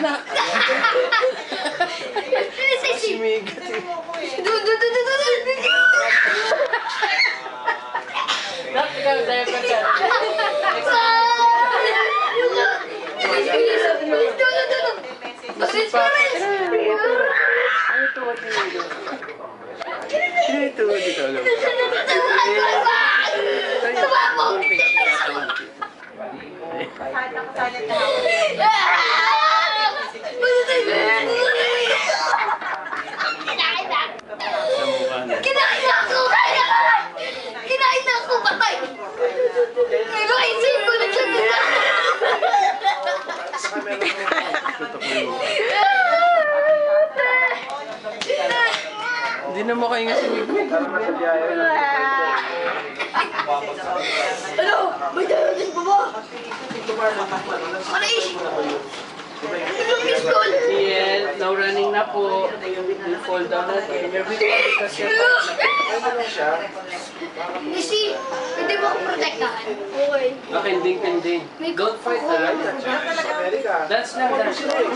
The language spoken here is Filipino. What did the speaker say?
na. Si Mig. Du, du, du, du, du, du. Nak, ikaw, diaper ka. Masipa. Ano to, what you do? Ano ito, dito, alam. Sa mukha na. Kinain na ako! Kinain na ako! Patay! Pero isip ko na siya Tutok mo yung Hindi na makahinga si Mig. Ano? May darating pa ba? Ano is? Ilang miss call? Ian, now running na po. Will fall down weak because you're Isi, pwede mo akong protektahan? Okay. Okay, ding, ding, ding. Don't fight, ha? That's not.